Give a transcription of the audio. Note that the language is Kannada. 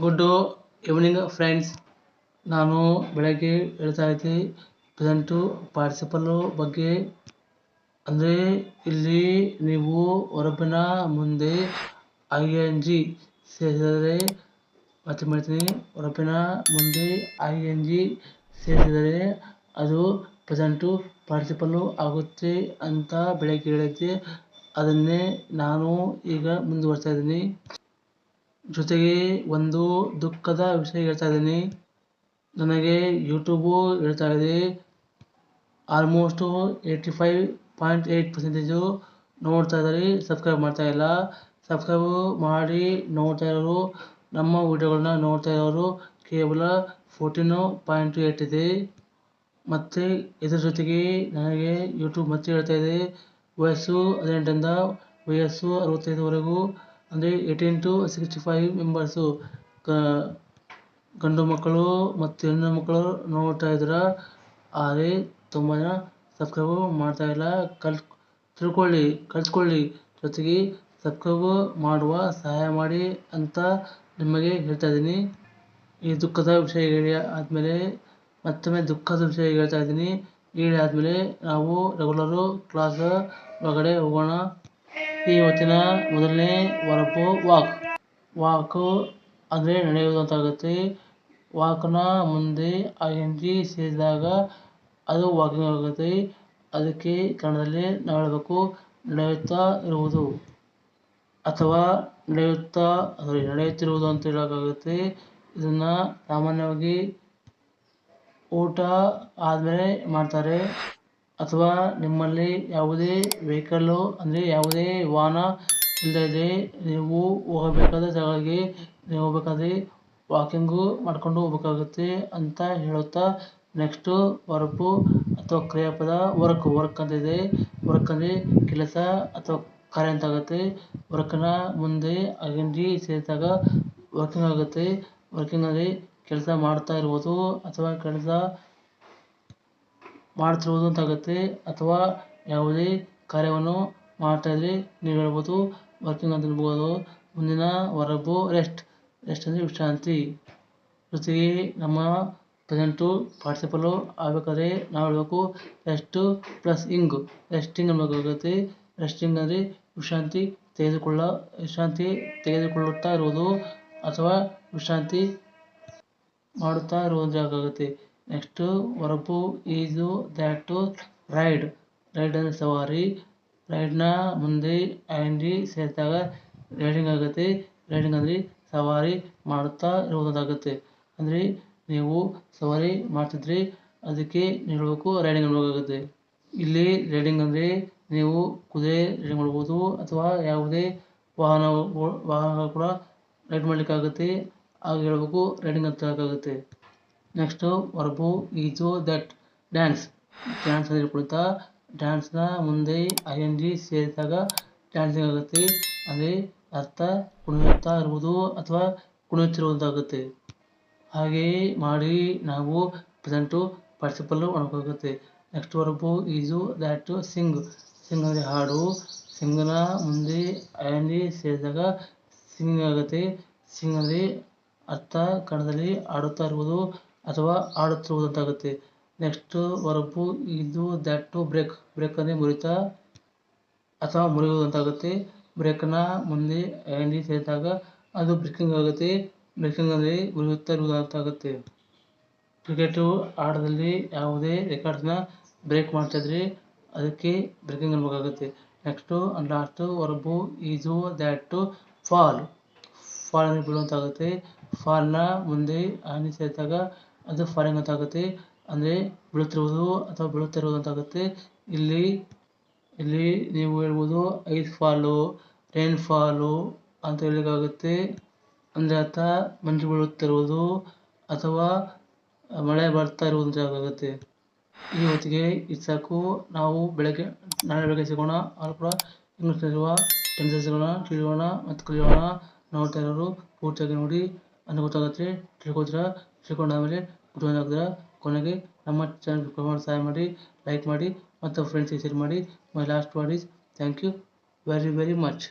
ಗುಡ್ ಈವ್ನಿಂಗ್ ಫ್ರೆಂಡ್ಸ್ ನಾನು ಬೆಳಗ್ಗೆ ಹೇಳ್ತಾ ಇದ್ದೆ ಪ್ರೆಸೆಂಟು ಪಾರ್ಟಿಸಿಪಲ್ಲು ಬಗ್ಗೆ. ಅಂದರೆ, ಇಲ್ಲಿ ನೀವು ಹೊರಬಿನ ಮುಂದೆ ಐ ಎನ್ ಜಿ ಸೇರಿಸಿದರೆ, ಮತ್ತೆ ಮಾಡ್ತೀನಿ. ಹೊರಬಿನ ಮುಂದೆ ಐ ಎನ್ ಜಿ ಸೇರಿಸಿದರೆ, ಅದು ಪ್ರೆಸೆಂಟು ಪಾರ್ಟಿಸಿಪಲ್ಲು ಆಗುತ್ತೆ ಅಂತ ಬೆಳಗ್ಗೆ ಹೇಳಿದ್ದೆ. ಅದನ್ನೇ ನಾನು ಈಗ ಮುಂದುವರಿಸ್ತಾ ಇದ್ದೀನಿ. ಜೊತೆಗೆ ಒಂದು ದುಃಖದ ವಿಷಯ ಹೇಳ್ತಾ ಇದ್ದೀನಿ. ನನಗೆ ಯೂಟ್ಯೂಬು ಹೇಳ್ತಾ ಇದೆ. Almost eighty five point eight percentage ನೋಡ್ತಾ ಇದ್ದಾರೆ. ಸಬ್ಸ್ಕ್ರೈಬ್ ಮಾಡ್ತಾ ಇಲ್ಲ. ಸಬ್ಸ್ಕ್ರೈಬು ಮಾಡಿ ನೋಡ್ತಾ ಇರೋರು, ನಮ್ಮ ವೀಡಿಯೋಗಳನ್ನ ನೋಡ್ತಾ ಇರೋರು, ಕೇವಲ ಫೋರ್ಟೀನು ಪಾಯಿಂಟ್ ಏಯ್ಟ್ ಇದೆ. ಮತ್ತು ಇದರ ಜೊತೆಗೆ ನನಗೆ ಯೂಟ್ಯೂಬ್ ಮತ್ತೆ ಹೇಳ್ತಾ ಇದೆ. ವಯಸ್ಸು ಹದಿನೆಂಟರಿಂದ ವಯಸ್ಸು ಅರವತ್ತೈದುವರೆಗೂ ಅಂದರೆ eighteen to sixty five members ಗಂಡು ಮಕ್ಕಳು ಮತ್ತು ಹೆಣ್ಣು ಮಕ್ಕಳು ನೋಡ್ತಾ ಇದ್ದೀರಾ ಆದರೆ ತುಂಬ ಜನ ಸಬ್ಸ್ಕ್ರೈಬು ಮಾಡ್ತಾ ಇಲ್ಲ. ಕಲ್, ತಿಳ್ಕೊಳ್ಳಿ, ಕಲ್ತ್ಕೊಳ್ಳಿ. ಜೊತೆಗೆ ಸಬ್ಸ್ಕ್ರೈಬು ಮಾಡುವ, ಸಹಾಯ ಮಾಡಿ ಅಂತ ನಿಮಗೆ ಹೇಳ್ತಾ ಇದ್ದೀನಿ. ಈ ದುಃಖದ ವಿಷಯ ಹೇಳಿ ಆದಮೇಲೆ ಮತ್ತೊಮ್ಮೆ ದುಃಖದ ವಿಷಯ ಹೇಳ್ತಾ ಇದ್ದೀನಿ. ಹೇಳಿ ಆದಮೇಲೆ ನಾವು ರೆಗ್ಯುಲರು ಕ್ಲಾಸ್ ಒಳಗಡೆ ಹೋಗೋಣ. ಇವತ್ತಿನ ಮೊದಲನೇ ವರಪು ವಾಕ್. ವಾಕು ಅಂದರೆ ನಡೆಯುವುದು ಅಂತ ಆಗುತ್ತೆ ವಾಕ್ನ ಮುಂದೆ ಐ ಎನ್ ಸೇರಿದಾಗ ಅದು ವಾಕಿಂಗ್ ಆಗುತ್ತೆ. ಅದಕ್ಕೆ ಕನ್ನಡದಲ್ಲಿ ನಾವು ಹೇಳಬೇಕು ನಡೆಯುತ್ತಾ ಇರುವುದು ಅಥವಾ ನಡೆಯುತ್ತಾ ಅಂದರೆ ನಡೆಯುತ್ತಿರುವುದು ಅಂತ ಹೇಳೋಕ್ಕಾಗುತ್ತೆ. ಇದನ್ನು ಸಾಮಾನ್ಯವಾಗಿ ಊಟ ಆದಮೇಲೆ ಮಾಡ್ತಾರೆ. ಅಥವಾ ನಿಮ್ಮಲ್ಲಿ ಯಾವುದೇ ವೆಹಿಕಲ್ಲು ಅಂದರೆ ಯಾವುದೇ ವಾಹನ ಇಲ್ಲದೆ ನೀವು ಹೋಗಬೇಕಾದ ಜಾಗಗಳಿಗೆ ನೀವು ಹೋಗ್ಬೇಕಾದ್ರೆ ವಾಕಿಂಗು ಮಾಡಿಕೊಂಡು ಹೋಗ್ಬೇಕಾಗುತ್ತೆ ಅಂತ ಹೇಳುತ್ತಾ ನೆಕ್ಸ್ಟು ವರ್ಬು ಅಥವಾ ಕ್ರಿಯಾಪದ ವರ್ಕ್ ವರ್ಕ್ ಅಂತ ಇದೆ. ವರ್ಕ್ ಅಂದರೆ ಕೆಲಸ ಅಥವಾ ಕಾರ್ಯ ಅಂತ ಆಗುತ್ತೆ. ವರ್ಕ್ನ ಮುಂದೆ ಐ ಎನ್ ಜಿ ಸೇರಿದಾಗ ವರ್ಕಿಂಗ್ ಆಗುತ್ತೆ. ವರ್ಕಿಂಗ್ ಕೆಲಸ ಮಾಡ್ತಾ ಇರ್ಬೋದು ಅಥವಾ ಕೆಲಸ ಮಾಡ್ತಿರುವುದು ಅಂತ ಆಗುತ್ತೆ. ಅಥವಾ ಯಾವುದೇ ಕಾರ್ಯವನ್ನು ಇದ್ರೆ ನೀವು ಹೇಳ್ಬೋದು ವರ್ಕಿಂಗ್ ಅಂತ ಹೇಳ್ಬೋದು, ಮುಂದಿನ ವರ್ಬು ರೆಸ್ಟ್ ರೆಸ್ಟ್ ಅಂದರೆ ವಿಶ್ರಾಂತಿ. ಜೊತೆಗೆ ನಮ್ಮ ಪ್ರೆಸೆಂಟು ಪಾರ್ಟಿಸಿಪಲು ಆಗಬೇಕಾದ್ರೆ ನಾವು ಹೇಳಬೇಕು ರೆಸ್ಟು ಪ್ಲಸ್ ಇಂಗ್ ರೆಸ್ಟಿಂಗ್ ಅನ್ನಬೇಕಾಗುತ್ತೆ ರೆಸ್ಟಿಂಗ್ ಅಂದರೆ ವಿಶ್ರಾಂತಿ ತೆಗೆದುಕೊಳ್ಳ, ವಿಶ್ರಾಂತಿ ತೆಗೆದುಕೊಳ್ಳುತ್ತಾ ಇರುವುದು ಅಥವಾ ವಿಶ್ರಾಂತಿ ಮಾಡುತ್ತಾ ಇರುವುದು ಆಗುತ್ತೆ. Next verb is ದ್ಯಾಟು ride. Ride ಅಂದರೆ ಸವಾರಿ. ರೈಡ್ನ ಮುಂದೆ ಆ್ಯಂಡಿ ಸೇರಿದಾಗ ರೈಡಿಂಗ್ ಆಗುತ್ತೆ. ರೈಡಿಂಗ್ ಅಂದರೆ ಸವಾರಿ ಮಾಡುತ್ತಾ ಇರುವುದಾಗುತ್ತೆ. ಅಂದರೆ ನೀವು ಸವಾರಿ ಮಾಡ್ತಿದ್ರೆ ಅದಕ್ಕೆ ನೀಡಬೇಕು, ರೈಡಿಂಗ್ ಮಾಡಬೇಕಾಗತ್ತೆ. ಇಲ್ಲಿ ರೈಡಿಂಗ್ ಅಂದರೆ ನೀವು ಕುದುರೆ ರೈಡಿಂಗ್ ಮಾಡ್ಬೋದು ಅಥವಾ ಯಾವುದೇ ವಾಹನ, ವಾಹನಗಳು ಕೂಡ ರೈಡ್ ಮಾಡಲಿಕ್ಕಾಗುತ್ತೆ. ಆಗ ಹೇಳಬೇಕು, ರೈಡಿಂಗ್ ಅಂತ ಹೇಳೋಕ್ಕಾಗುತ್ತೆ. Next verb is that dance dance ಅಂದರೆ ಡ್ಯಾನ್ಸ್ ಡ್ಯಾನ್ಸ್ನ ಮುಂದೆ ಐ ಎನ್ ಜಿ ಸೇರಿದಾಗ ಡ್ಯಾನ್ಸಿಂಗ್ ಆಗುತ್ತೆ. ಅಂದರೆ ಅರ್ಥ ಕುಣಿಯುತ್ತಾ ಇರುವುದು ಅಥವಾ ಕುಣಿಯುತ್ತಿರುವುದಾಗುತ್ತೆ ಹಾಗೆಯೇ ಮಾಡಿ ನಾವು ಪ್ರೆಸೆಂಟು ಪಾರ್ಟಿಸಿಪಲ್ಲು ಮಾಡಬೇಕಾಗುತ್ತೆ ನೆಕ್ಸ್ಟ್ ವರ್ಬು ಈಜು ದ್ಯಾಟ್ ಸಿಂಗ್ ಸಿಂಗ್ ಅಂದರೆ ಹಾಡು. ಸಿಂಗ್ನ ಮುಂದೆ ಐ ಎನ್ ಜಿ ಸೇರಿದಾಗ ಸಿಂಗ್ ಆಗುತ್ತೆ. ಸಿಂಗ್ ಅಂದರೆ ಅರ್ಥ ಕಣದಲ್ಲಿ ಆಡುತ್ತಾ ಇರುವುದು. ಅಥವಾ ಆಡುತ್ತಿರುವುದಂತಾಗುತ್ತೆ. ನೆಕ್ಸ್ಟು ವರ್ಬು, ಇದು ದ್ಯಾಟು ಬ್ರೇಕ್ ಬ್ರೇಕ್ ಅಂದರೆ ಮುರಿತ ಅಥವಾ ಮುರಿಯುವುದಂತಾಗುತ್ತೆ. ಬ್ರೇಕ್ನ ಮುಂದೆ ಹ್ಯಾಂಡಿ ಸೇರಿದಾಗ ಅದು ಬ್ರೇಕಿಂಗ್ ಆಗುತ್ತೆ. ಬ್ರೇಕಿಂಗ್ ಅಂದರೆ ಮುರಿಯುತ್ತಾ ಇರುವುದಂತಾಗುತ್ತೆ. ಕ್ರಿಕೆಟು ಆಟದಲ್ಲಿ ಯಾವುದೇ ರೆಕಾರ್ಡ್ಸ್ನ ಬ್ರೇಕ್ ಮಾಡ್ತಾಯಿದ್ರೆ ಅದಕ್ಕೆ breaking ಅನ್ಬೇಕಾಗುತ್ತೆ. Next and last verb is that fall fall ಅಂದರೆ ಬೀಳುವಂತಾಗುತ್ತೆ. ಫಾಲ್ನ ಮುಂದೆ ಆನೆ ಸೇರಿದಾಗ ಅದು ಫಾರಿಂಗ್ ಅಂತ ಆಗುತ್ತೆ ಅಂದರೆ ಬೀಳುತ್ತಿರುವುದು ಅಥವಾ ಬೀಳುತ್ತಿರುವುದು ಅಂತ ಆಗುತ್ತೆ ಇಲ್ಲಿ ಇಲ್ಲಿ ನೀವು ಹೇಳ್ಬೋದು ಐಸ್ ಫಾಲು ರೈನ್ ಫಾಲು ಅಂತ ಹೇಳಲಿಕ್ಕಾಗುತ್ತೆ ಅಂದರೆ ಅರ್ಥ, ಮಂಜು ಬೀಳುತ್ತಿರುವುದು ಅಥವಾ ಮಳೆ ಬರ್ತಾ ಇರುವುದು ಅಂತ ಆಗುತ್ತೆ ಈ ಹೊತ್ತಿಗೆ ಇದು ಸಾಕು. ನಾವು ಬೆಳಗ್ಗೆ, ನಾಳೆ ಬೆಳಗ್ಗೆ ಸಿಗೋಣ. ಆದರೂ ಕೂಡ ಇಂಗ್ಲೀಷ್ನಲ್ಲಿರುವ ಟೆನ್ಸಸ್ಗಳನ್ನ ತಿಳಿಯೋಣ ಮತ್ತು ಕಲಿಯೋಣ ನೋಡ್ತಾ ಇರೋರು ಪೂರ್ತಿಯಾಗಿ ನೋಡಿ. ಅಂತ ಗೊತ್ತಾಗುತ್ತೆ ತಿಳ್ಕೊತೀರಾ ತಿಳ್ಕೊಂಡಾದಮೇಲೆ ಕುಟುಂಬ ಕೊನೆಗೆ ನಮ್ಮ ಚಾನಲ್ ಸಹಾಯ ಮಾಡಿ ಲೈಕ್ ಮಾಡಿ ಮತ್ತು ಫ್ರೆಂಡ್ಸಿಗೆ ಶೇರ್ ಮಾಡಿ. My last word is thank you very very much